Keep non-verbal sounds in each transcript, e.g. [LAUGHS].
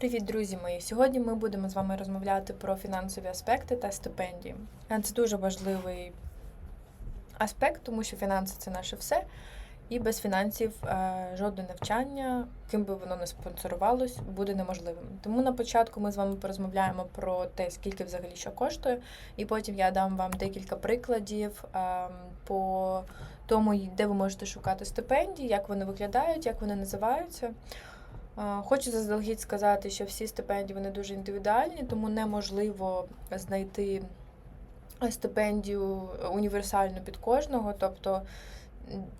Привіт, друзі мої! Сьогодні ми будемо з вами розмовляти про фінансові аспекти та стипендії. Е, Це дуже важливий аспект, тому що фінанси це наше все. І без фінансів е, жодне навчання, ким би воно не спонсорувалось, буде неможливим. Тому на початку ми з вами порозмовляємо про те, скільки взагалі що коштує, і потім я дам вам декілька прикладів е, по тому, де ви можете шукати стипендії, як вони виглядають, як вони називаються. Е, Хочу заздалегідь сказати, що всі стипендії вони дуже індивідуальні, тому неможливо знайти стипендію універсальну під кожного. Тобто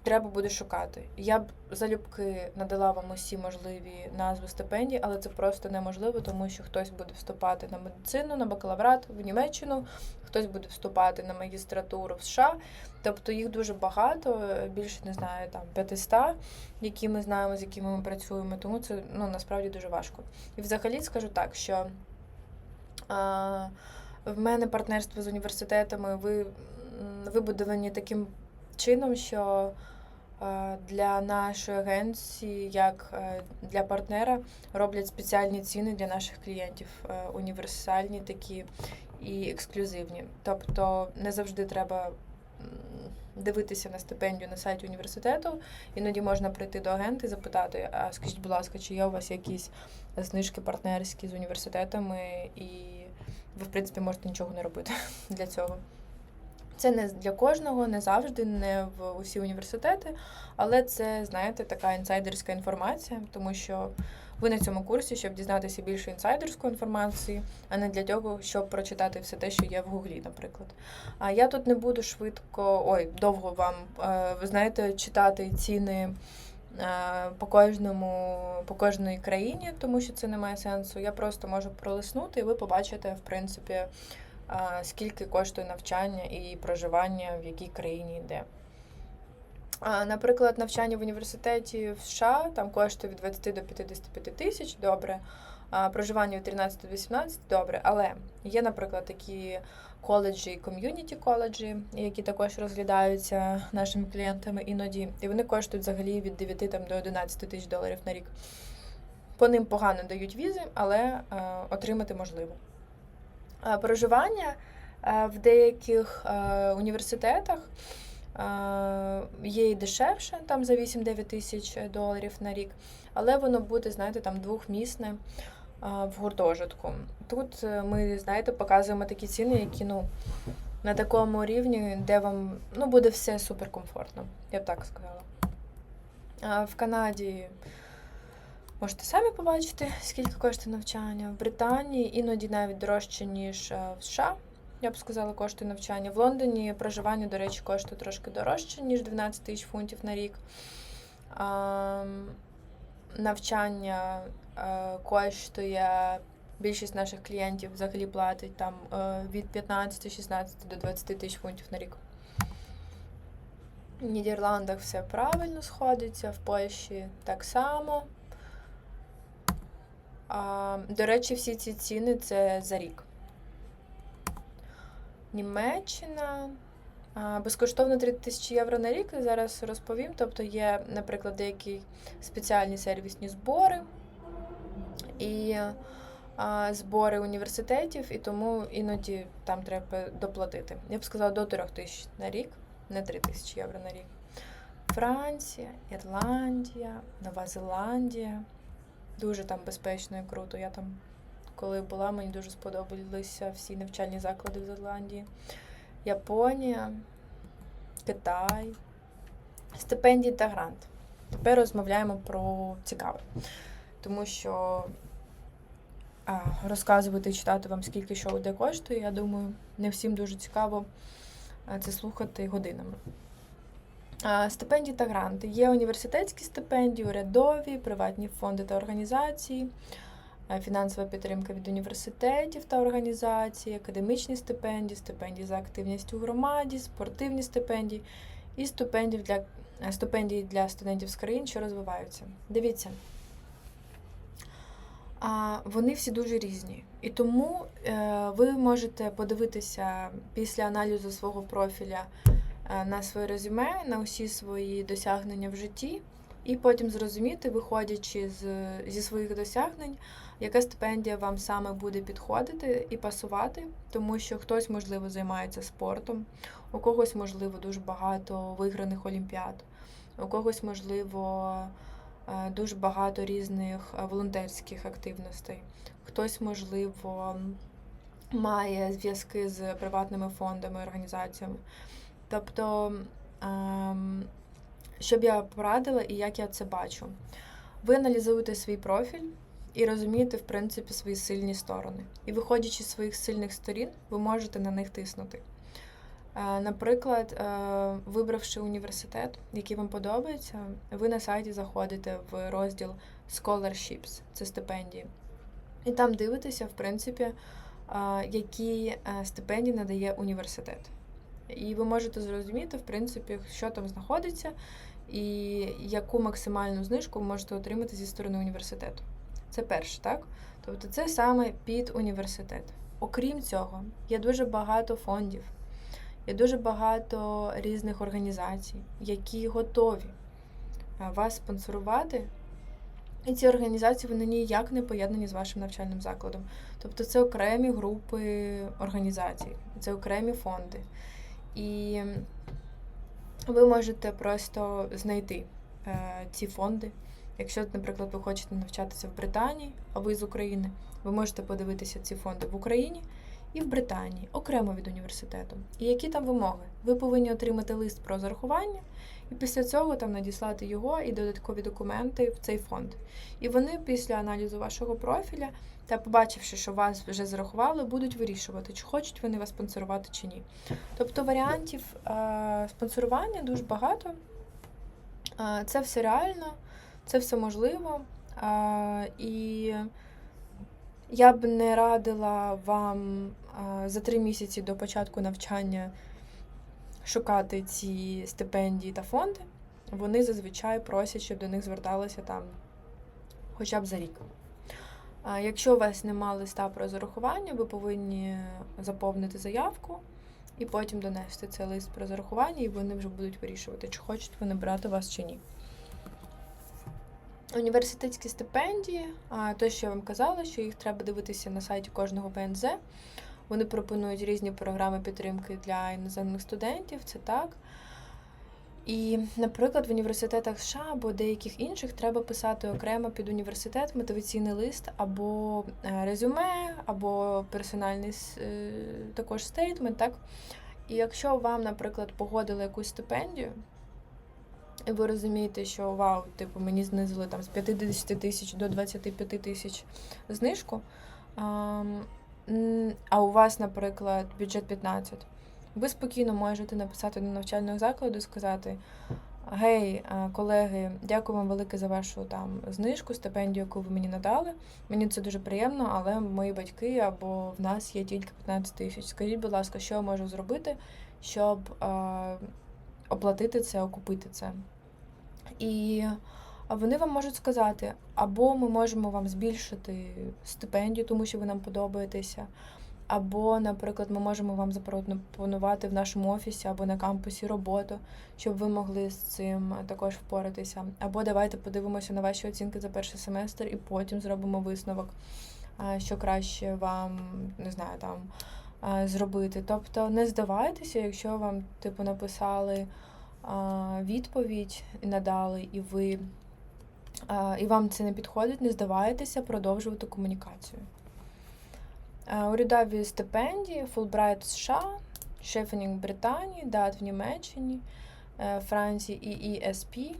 треба буде шукати. Я б залюбки надала вам усі можливі назви стипендій, але це просто неможливо, тому що хтось буде вступати на медицину, на бакалаврат в Німеччину, хтось буде вступати на магістратуру в США. Тобто їх дуже багато, більше не знаю, там 500, які ми знаємо, з якими ми працюємо, тому це ну, насправді дуже важко. І взагалі скажу так, що а, в мене партнерство з університетами ви, вибудовані таким чином, що е, для нашої агенції, як е, для партнера, роблять спеціальні ціни для наших клієнтів, е, універсальні такі і ексклюзивні. Тобто не завжди треба дивитися на стипендію на сайті університету. Іноді можна прийти до агента і запитати: а скажіть, будь ласка, чи є у вас якісь знижки партнерські з університетами, і ви, в принципі, можете нічого не робити [LAUGHS] для цього. Це не для кожного, не завжди, не в усі університети, але це, знаєте, така інсайдерська інформація, тому що ви на цьому курсі, щоб дізнатися більше інсайдерської інформації, а не для того, щоб прочитати все те, що є в Гуглі, наприклад. А я тут не буду швидко, ой, довго вам, е, ви знаєте, читати ціни е, по кожному, по кожній країні, тому що це не має сенсу. Я просто можу пролиснути, і ви побачите, в принципі, скільки коштує навчання і проживання в якій країні йде. Наприклад, навчання в університеті в США там коштує від 20 до 55 тисяч, добре. Проживання від 13 до 18 добре. Але є, наприклад, такі коледжі, ком'юніті коледжі, які також розглядаються нашими клієнтами іноді, і вони коштують взагалі від 9 там, до 11 тисяч доларів на рік. По ним погано дають візи, але отримати можливо. Е, Проживання е, в деяких е, університетах є і дешевше, там за 8-9 тисяч доларів на рік, але воно буде, знаєте, там двохмісне в гуртожитку. Тут ми, знаєте, показуємо такі ціни, які ну, на такому рівні, де вам ну, буде все суперкомфортно, я б так сказала. В Канаді можете самі побачити, скільки коштує навчання. В Британії іноді навіть дорожче, ніж е, в США. Я б сказала, коштує навчання. В Лондоні проживання, до речі, коштує трошки дорожче, ніж 12 тисяч фунтів на рік. Навчання е, коштує. Більшість наших клієнтів взагалі платить там е, від 15-16 до 20 тисяч фунтів на рік. В Нідерландах все правильно сходиться, в Польщі так само. А, до речі, всі ці ціни це за рік. Німеччина. Безкоштовно 3 тисячі євро на рік. Зараз розповім. Тобто є, наприклад, деякі спеціальні сервісні збори і а, збори університетів, і тому іноді там треба доплатити. Я б сказала, до 3 тисяч на рік, не 3 тисячі євро на рік. Франція, Ірландія, Нова Зеландія. Дуже там безпечно і круто. Я там, коли була, мені дуже сподобалися всі навчальні заклади в Зеландії. Японія, Китай, стипендії та грант. Тепер розмовляємо про цікаве. Тому що а, розказувати читати вам, скільки що де коштує, я думаю, не всім дуже цікаво це слухати годинами. Стипендії та гранти. Є університетські стипендії, урядові, приватні фонди та організації, фінансова підтримка від університетів та організацій, академічні стипендії, стипендії за активність у громаді, спортивні стипендії і стипендії для, стипендії для студентів з країн, що розвиваються. Дивіться. А вони всі дуже різні. І тому е, ви можете подивитися після аналізу свого профіля на своє резюме, на усі свої досягнення в житті, і потім зрозуміти, виходячи з, зі своїх досягнень, яка стипендія вам саме буде підходити і пасувати, тому що хтось, можливо, займається спортом, у когось, можливо, дуже багато виграних олімпіад, у когось, можливо, е, дуже багато різних е, волонтерських активностей, хтось, можливо, має зв'язки з приватними фондами, організаціями. Тобто, ем, що б я порадила і як я це бачу. Ви аналізуєте свій профіль і розумієте, в принципі, свої сильні сторони. І виходячи з своїх сильних сторін, ви можете на них тиснути. Е, Наприклад, е, вибравши університет, який вам подобається, ви на сайті заходите в розділ Scholarships, це стипендії. І там дивитеся, в принципі, е, які стипендії надає університет. І ви можете зрозуміти, в принципі, що там знаходиться, і яку максимальну знижку ви можете отримати зі сторони університету. Це перше, так? Тобто це саме під університет. Окрім цього, є дуже багато фондів, є дуже багато різних організацій, які готові вас спонсорувати. І ці організації вони ніяк не поєднані з вашим навчальним закладом. Тобто це окремі групи організацій, це окремі фонди. І ви можете просто знайти е, ці фонди. Якщо, наприклад, ви хочете навчатися в Британії, а ви з України, ви можете подивитися ці фонди в Україні і в Британії, окремо від університету. І які там вимоги? Ви повинні отримати лист про зарахування, і після цього там надіслати його і додаткові документи в цей фонд. І вони після аналізу вашого профіля та побачивши, що вас вже зарахували, будуть вирішувати, чи хочуть вони вас спонсорувати чи ні. Тобто варіантів е, спонсорування дуже багато. Е, це все реально, це все можливо. Е, і я б не радила вам за три місяці до початку навчання шукати ці стипендії та фонди. Вони зазвичай просять, щоб до них зверталися там хоча б за рік. Якщо у вас нема листа про зарахування, ви повинні заповнити заявку і потім донести цей лист про зарахування, і вони вже будуть вирішувати, чи хочуть вони брати вас чи ні. Університетські стипендії, те, що я вам казала, що їх треба дивитися на сайті кожного ПНЗ. Вони пропонують різні програми підтримки для іноземних студентів, це так. І, наприклад, в університетах США або деяких інших треба писати окремо під університет мотиваційний лист або е, резюме, або персональний е, також стейтмент. Так? І якщо вам, наприклад, погодили якусь стипендію, і ви розумієте, що вау, типу, мені знизили там з 50 тисяч до 25 тисяч знижку, а у вас, наприклад, бюджет 15, ви спокійно можете написати до навчального закладу і сказати: Гей, е, колеги, дякую вам велике за вашу там знижку, стипендію, яку ви мені надали. Мені це дуже приємно, але мої батьки або в нас є тільки 15 тисяч. Скажіть, будь ласка, що я можу зробити, щоб е, оплатити це, окупити це? І вони вам можуть сказати, або ми можемо вам збільшити стипендію, тому що ви нам подобаєтеся, або, наприклад, ми можемо вам запропонувати в нашому офісі або на кампусі роботу, щоб ви могли з цим також впоратися. Або давайте подивимося на ваші оцінки за перший семестр і потім зробимо висновок, що краще вам, не знаю, там зробити. Тобто не здавайтеся, якщо вам, типу, написали відповідь і надали, і ви а, і вам це не підходить, не здавайтеся, продовжувати комунікацію. Урядові стипендії, Фулбрайт в США, Шефенінг в Британії, ДАТ в Німеччині, е, Франції і ESP.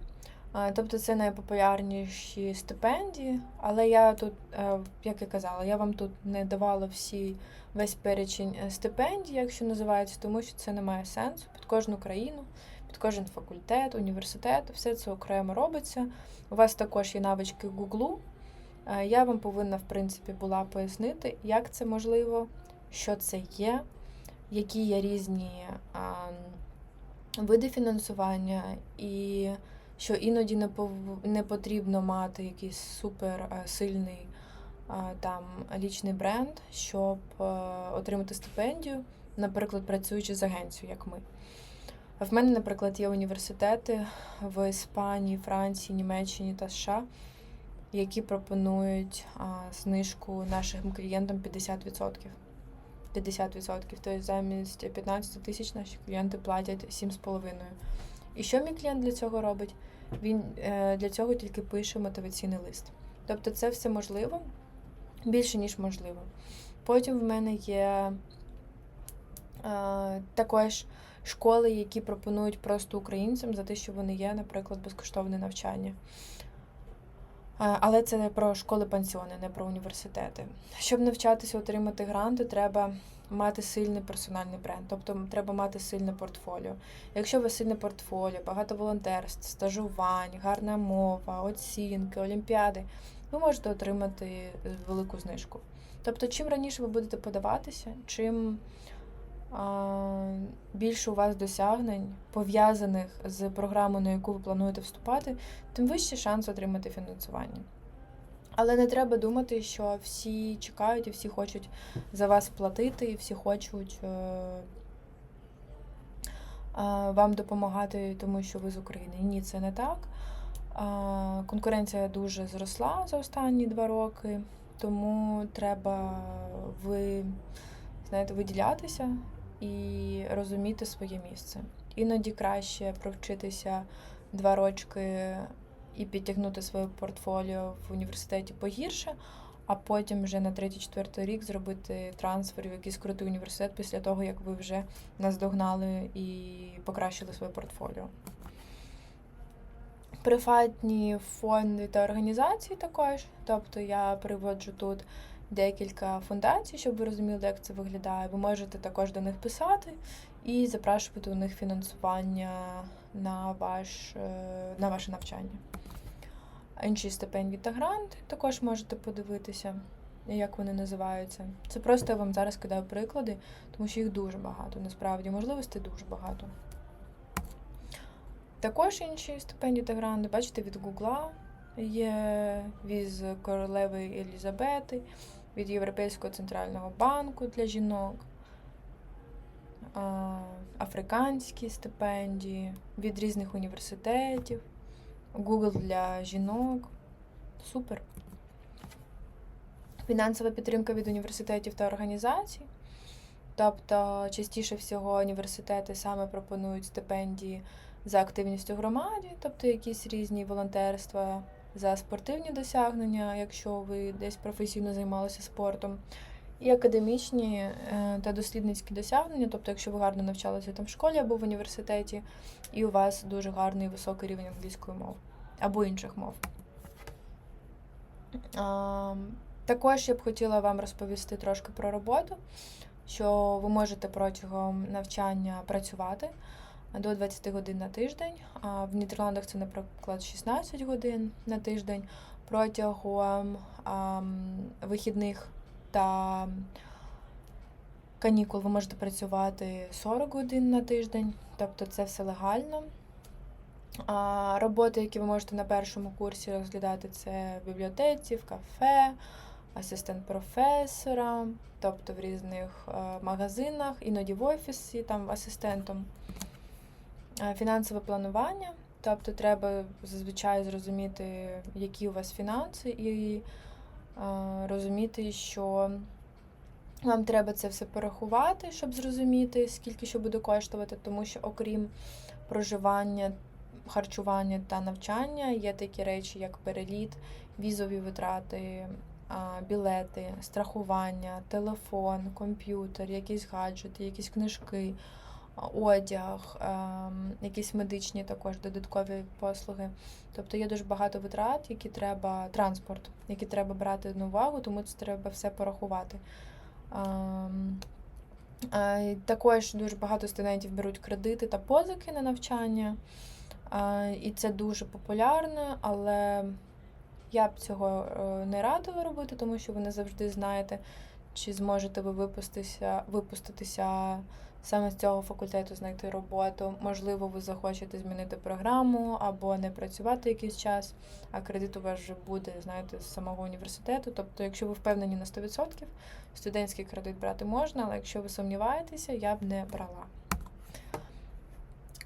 Тобто це найпопулярніші стипендії, але я тут, е, як я казала, я вам тут не давала всі весь перечень е, стипендій, якщо називається, тому що це не має сенсу під кожну країну, кожен факультет, університет, все це окремо робиться. У вас також є навички Гуглу. Е, Я вам повинна, в принципі, була пояснити, як це можливо, що це є, які є різні види фінансування, і що іноді не, потрібно мати якийсь супер е, сильний там лічний бренд, щоб е, отримати стипендію, наприклад, працюючи з агенцією, як ми. В мене, наприклад, є університети в Іспанії, Франції, Німеччині та США, які пропонують знижку нашим клієнтам 50%. 50%. Тобто замість 15 тисяч наші клієнти платять 7,5. І що мій клієнт для цього робить? Він е, для цього тільки пише мотиваційний лист. Тобто це все можливо, більше, ніж можливо. Потім в мене є е, також школи, які пропонують просто українцям за те, що вони є, наприклад, безкоштовне навчання. Але це не про школи пансіони, не про університети. Щоб навчатися, отримати гранти, треба мати сильний персональний бренд, тобто треба мати сильне портфоліо. Якщо у вас сильне портфоліо, багато волонтерств, стажувань, гарна мова, оцінки, олімпіади, ви можете отримати велику знижку. Тобто, чим раніше ви будете подаватися, чим більше у вас досягнень, пов'язаних з програмою, на яку ви плануєте вступати, тим вищий шанс отримати фінансування. Але не треба думати, що всі чекають і всі хочуть за вас платити, і всі хочуть е, вам допомагати, тому що ви з України. Ні, це не так. Конкуренція дуже зросла за останні два роки, тому треба ви знаєте, виділятися і розуміти своє місце. Іноді краще провчитися два рочки і підтягнути своє портфоліо в університеті погірше, а потім вже на третій-четвертий рік зробити трансфер в якийсь крутий університет після того, як ви вже наздогнали і покращили своє портфоліо. Приватні фонди та організації також. Тобто я приводжу тут декілька фундацій, щоб ви розуміли, як це виглядає. Ви можете також до них писати і запрашувати у них фінансування на, ваш, е, на ваше навчання. Інші стипендії та гранти також можете подивитися, як вони називаються. Це просто я вам зараз кидаю приклади, тому що їх дуже багато, насправді, можливостей дуже багато. Також інші стипендії та гранти, бачите, від Гугла є від королеви Елізабети, від Європейського центрального банку для жінок, африканські стипендії, від різних університетів. Google для жінок. Супер. Фінансова підтримка від університетів та організацій. Тобто, частіше всього, університети саме пропонують стипендії за активністю громаді, тобто якісь різні волонтерства за спортивні досягнення, якщо ви десь професійно займалися спортом, і академічні е, та дослідницькі досягнення, тобто, якщо ви гарно навчалися там в школі або в університеті, і у вас дуже гарний високий рівень англійської мови або інших мов. Також я б хотіла вам розповісти трошки про роботу, що ви можете протягом навчання працювати до 20 годин на тиждень. А В Нідерландах це, наприклад, 16 годин на тиждень. Протягом вихідних та канікул ви можете працювати 40 годин на тиждень, тобто це все легально. А Роботи, які ви можете на першому курсі розглядати, це в бібліотеці, в кафе, асистент професора, тобто в різних магазинах, іноді в офісі, там асистентом. Фінансове планування, тобто треба зазвичай зрозуміти, які у вас фінанси, і розуміти, що вам треба це все порахувати, щоб зрозуміти, скільки що буде коштувати, тому що, окрім проживання, харчування та навчання, є такі речі, як переліт, візові витрати, білети, страхування, телефон, комп'ютер, якісь гаджети, якісь книжки, одяг, ем, якісь медичні також додаткові послуги. Тобто є дуже багато витрат, які треба, транспорт, які треба брати на увагу, тому це треба все порахувати. Ем, також дуже багато студентів беруть кредити та позики на навчання, і це дуже популярно, але я б цього е, не радила робити, тому що ви не завжди знаєте, чи зможете ви випуститися, випуститися саме з цього факультету, знайти роботу. Можливо, ви захочете змінити програму або не працювати якийсь час, а кредит у вас вже буде, знаєте, з самого університету. Тобто, якщо ви впевнені на 100%, студентський кредит брати можна, але якщо ви сумніваєтеся, я б не брала.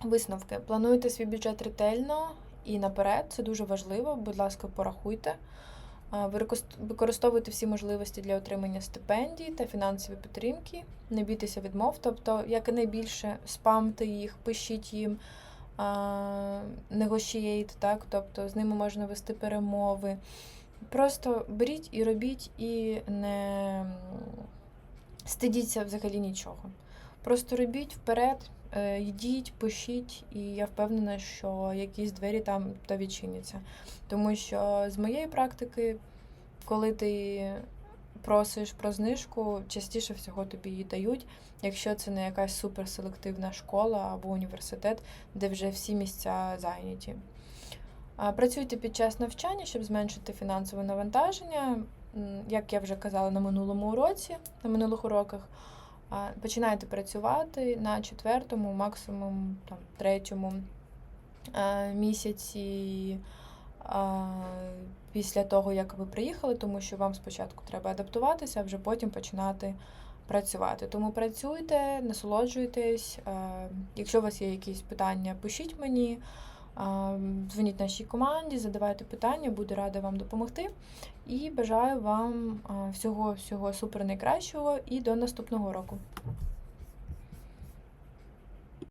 Висновки. Плануйте свій бюджет ретельно і наперед. Це дуже важливо. Будь ласка, порахуйте. Використовуйте всі можливості для отримання стипендій та фінансової підтримки. Не бійтеся відмов, тобто якнайбільше спамте їх, пишіть їм, negotiate, так, тобто з ними можна вести перемови. Просто беріть і робіть, і не стидіться взагалі нічого. Просто робіть вперед, йдіть, пишіть, і я впевнена, що якісь двері там та відчиняться. Тому що з моєї практики, коли ти просиш про знижку, частіше всього тобі її дають, якщо це не якась суперселективна школа або університет, де вже всі місця зайняті. Працюйте під час навчання, щоб зменшити фінансове навантаження. Як я вже казала на минулому уроці, на минулих уроках, а, починайте працювати на четвертому, максимум там, третьому місяці після того, як ви приїхали, тому що вам спочатку треба адаптуватися, а вже потім починати працювати. Тому працюйте, насолоджуйтесь. Якщо у вас є якісь питання, пишіть мені. Дзвоніть нашій команді, задавайте питання, буду рада вам допомогти. І бажаю вам всього всього супер найкращого і до наступного року.